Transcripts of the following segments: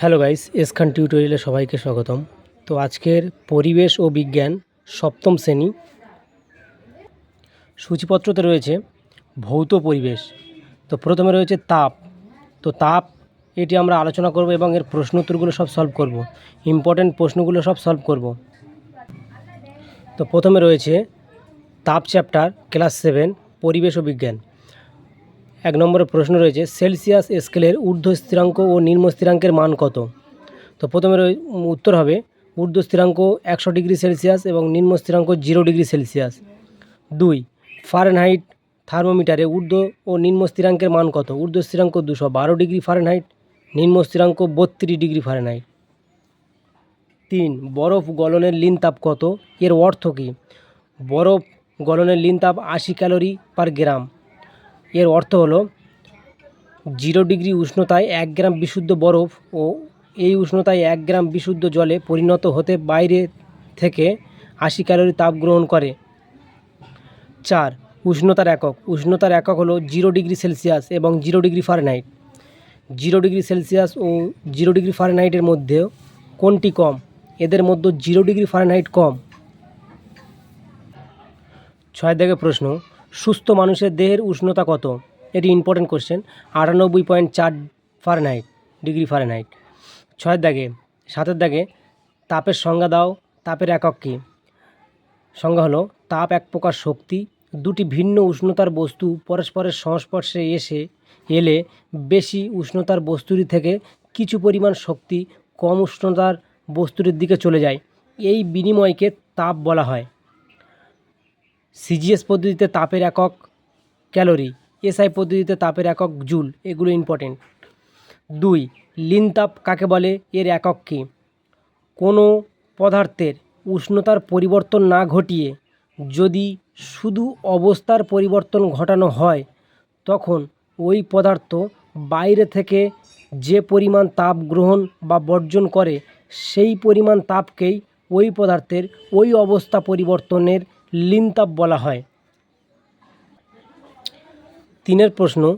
Hello guys, এসখান টিউটোরিয়ালে সবাইকে স্বাগতম। তো আজকের পরিবেশ ও বিজ্ঞান সপ্তম শ্রেণি। সূচিপত্রতে রয়েছে ভৌত পরিবেশ। তো প্রথমে রয়েছে তাপ। তো তাপ, এটি আমরা আলোচনা করব এবং এর প্রশ্ন উত্তরগুলো সব সলভ করব। ইম্পর্ট্যান্ট প্রশ্নগুলো সব সলভ করব। তো প্রথমে রয়েছে তাপ চ্যাপ্টার ক্লাস সেভেন পরিবেশ ও বিজ্ঞান। এক নম্বরের প্রশ্ন রয়েছে, সেলসিয়াস স্কেলের ঊর্ধ্ব স্থিরাঙ্ক ও নিম্ন স্থিরাঙ্কের মান কত? তো প্রথমে উত্তর হবে, ঊর্ধ্ব স্থিরাঙ্ক একশো ডিগ্রি সেলসিয়াস এবং নিম্ন স্থিরাঙ্ক জিরো ডিগ্রি সেলসিয়াস। দুই, ফারেনহাইট থার্মোমিটারে ঊর্ধ্ব ও নিম্ন স্থিরাঙ্কের মান কত? ঊর্ধ্ব স্থিরাঙ্ক দুশো বারো ডিগ্রি ফারেনহাইট, নিম্ন স্থিরাঙ্ক বত্রিশ ডিগ্রি ফারেনহাইট। তিন, বরফ গলনের লিন তাপ কত? এর অর্থ কী? বরফ গলনের লিন তাপ আশি ক্যালোরি পার গ্রাম। এর অর্থ হলো জিরো ডিগ্রি উষ্ণতায় এক গ্রাম বিশুদ্ধ বরফ ও এই উষ্ণতায় এক গ্রাম বিশুদ্ধ জলে পরিণত হতে বাইরে থেকে আশি ক্যালোরি তাপ গ্রহণ করে। চার, উষ্ণতার একক। উষ্ণতার একক হলো জিরো ডিগ্রি সেলসিয়াস এবং zero degree Fahrenheit. Zero degree Celsius ও জিরো ডিগ্রি ফারেনহাইটের মধ্যে কোনটি কম? এদের মধ্যে জিরো ডিগ্রি ফারেনহাইট কম। ছয় দাগে প্রশ্ন সুস্থ মানুষের দেহের উষ্ণতা কত? এটি ইম্পর্টেন্ট কোশ্চেন আটানব্বই পয়েন্ট চার ফারেনহাইট ডিগ্রি ফারেনহাইট ছয়ের দাগে, সাতের দাগে, তাপের সংজ্ঞা দাও। তাপের একক কী? সংজ্ঞা হলো, তাপ এক প্রকার শক্তি, দুটি ভিন্ন উষ্ণতার বস্তু পরস্পরের সংস্পর্শে এসে এলে বেশি উষ্ণতার বস্তুটি থেকে কিছু পরিমাণ শক্তি কম উষ্ণতার বস্তুটির দিকে চলে যায়। এই বিনিময়কে তাপ বলা হয়। সিজিএস পদ্ধতিতে তাপের একক ক্যালোরি এসআই পদ্ধতিতে তাপের একক জুল, এগুলো ইম্পর্টেন্ট দুই, লিন তাপ কাকে বলে? এর একক কী? কোনো পদার্থের উষ্ণতার পরিবর্তন না ঘটিয়ে যদি শুধু অবস্থার পরিবর্তন ঘটানো হয়, তখন ওই পদার্থ বাইরে থেকে যে পরিমাণ তাপ গ্রহণ বা বর্জন করে, সেই পরিমাণ তাপকেই ওই পদার্থের ওই অবস্থা পরিবর্তনের লিন তাপ বলা হয়। তিনের প্রশ্ন,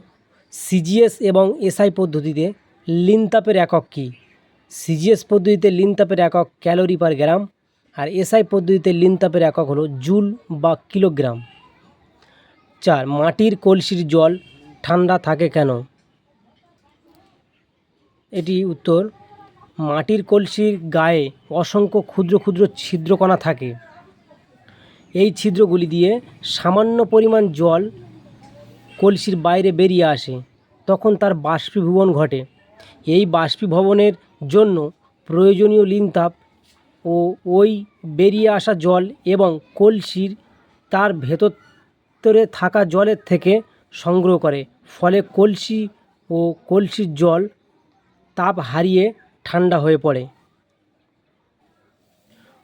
সিজিএস এবং এসআই পদ্ধতিতে লিন তাপের একক কী? সিজিএস পদ্ধতিতে লিন তাপের একক ক্যালোরি পার গ্রাম আর এসআই পদ্ধতিতে লিন তাপের একক হলো জুল বা কিলোগ্রাম। চার, মাটির কলসির জল ঠান্ডা থাকে কেন? এটি উত্তর, মাটির কলসির গায়ে অসংখ্য ক্ষুদ্র ক্ষুদ্র ছিদ্রকণা থাকে। এই ছিদ্রগুলি দিয়ে সামান্য পরিমাণ জল কলসির বাইরে বেরিয়ে আসে। তখন তার বাষ্পীভবন ঘটে। এই বাষ্পীভবনের জন্য প্রয়োজনীয় লিনতাপ ও ওই বেরিয়ে আসা জল এবং কলসির তার ভেতরে থাকা জলের থেকে সংগ্রহ করে। ফলে কলসি ও কলসির জল তাপ হারিয়ে ঠান্ডা হয়ে পড়ে।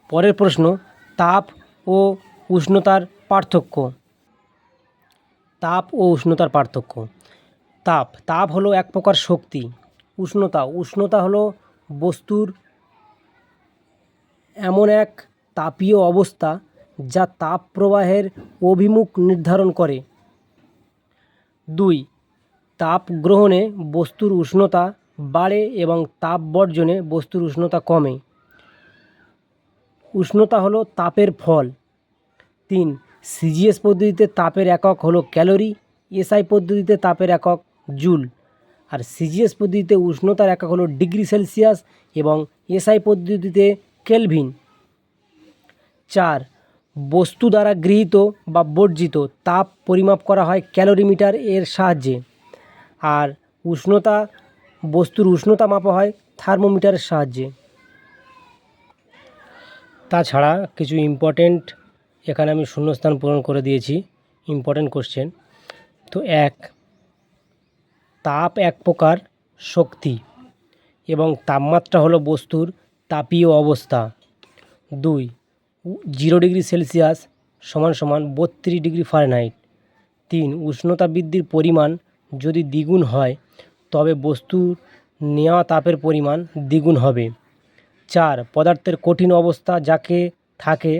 পরের প্রশ্ন, তাপ ও উষ্ণতার পার্থক্য। তাপ ও উষ্ণতার পার্থক্য। তাপ তাপ হলো এক প্রকার শক্তি। উষ্ণতা উষ্ণতা হলো বস্তুর এমন এক তাপীয় অবস্থা যা তাপ প্রবাহের অভিমুখ নির্ধারণ করে। দুই, তাপ গ্রহণে বস্তুর উষ্ণতা বাড়ে এবং তাপ বর্জনে বস্তুর উষ্ণতা কমে। উষ্ণতা হলো তাপের ফল। তিন সিজিএস পদ্ধতিতে তাপের একক হলো ক্যালোরি এসআই পদ্ধতিতে তাপের একক জুল। আর সিজিএস পদ্ধতিতে উষ্ণতার একক হলো ডিগ্রি সেলসিয়াস এবং এসআই পদ্ধতিতে কেলভিন। চার, বস্তু দ্বারা গৃহীত বা বর্জিত তাপ পরিমাপ করা হয় ক্যালোরিমিটার এর সাহায্যে। আর উষ্ণতা, বস্তুর উষ্ণতা মাপা হয় থার্মোমিটারের সাহায্যে। তাছাড়া কিছু ইম্পর্টেন্ট এখানে আমি শূন্যস্থান পূরণ করে দিয়েছি ইম্পর্টেন্ট কোশ্চেন তো এক, তাপ এক প্রকার শক্তি এবং তাপমাত্রা হলো বস্তুর তাপীয় অবস্থা। দুই জিরো ডিগ্রি সেলসিয়াস সমান সমান বত্রিশ ডিগ্রি ফারেনহাইট তিন, উষ্ণতা বৃদ্ধির পরিমাণ যদি দ্বিগুণ হয়, তবে বস্তুর নেওয়া তাপের পরিমাণ দ্বিগুণ হবে। চার, পদার্থের কঠিন অবস্থা যাকে থাকে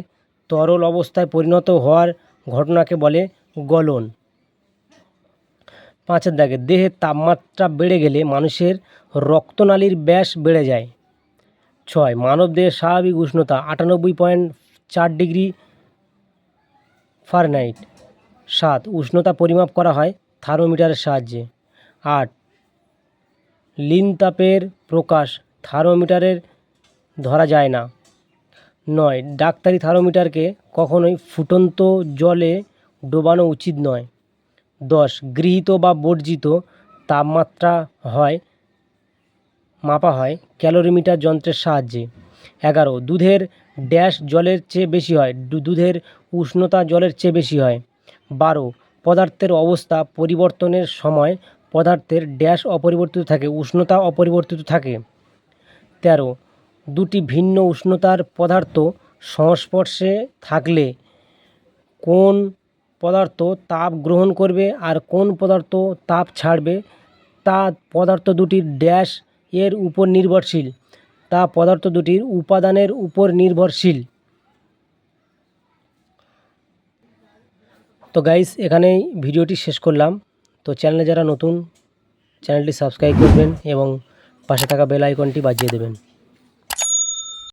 তরল অবস্থায় পরিণত হওয়ার ঘটনাকে বলে গলন। পাঁচের দাগে, দেহের তাপমাত্রা বেড়ে গেলে মানুষের রক্তনালীর ব্যাস বেড়ে যায়। ছয় মানবদেহের স্বাভাবিক উষ্ণতা আটানব্বই পয়েন্ট চার ডিগ্রি ফারেনহাইট। সাত, উষ্ণতা পরিমাপ করা হয় থার্মোমিটারের সাহায্যে। আট লিন তাপের প্রকাশ থার্মোমিটারের ধরা যায় না। নয়। ডাক্তারি থার্মোমিটারকে কখনোই ফুটন্ত জলে ডোবানো উচিত নয়। দশ। গৃহীত বা বর্জিত তাপমাত্রা হয়, মাপা হয় ক্যালোরিমিটার যন্ত্রের সাহায্যে। এগারো। দুধের ড্যাশ জলের চেয়ে বেশি হয় দুধের উষ্ণতা জলের চেয়ে বেশি হয়। বারো। পদার্থের অবস্থা পরিবর্তনের সময় পদার্থের ড্যাশ অপরিবর্তিত থাকে, উষ্ণতা অপরিবর্তিত থাকে। তেরো। দুটি ভিন্ন উষ্ণতার পদার্থ সংস্পর্শে থাকলে কোন পদার্থ তাপ গ্রহণ করবে আর কোন পদার্থ তাপ ছাড়বে, তা পদার্থ দুটির ড্যাশ এর উপর নির্ভরশীল, তা পদার্থ দুটির উপাদানের উপর নির্ভরশীল। তো গাইস এখানেই ভিডিওটি শেষ করলাম। তো চ্যানেলে যারা নতুন চ্যানেলটি সাবস্ক্রাইব করবেন এবং পাশে থাকা বেল আইকনটি বাজিয়ে দেবেন।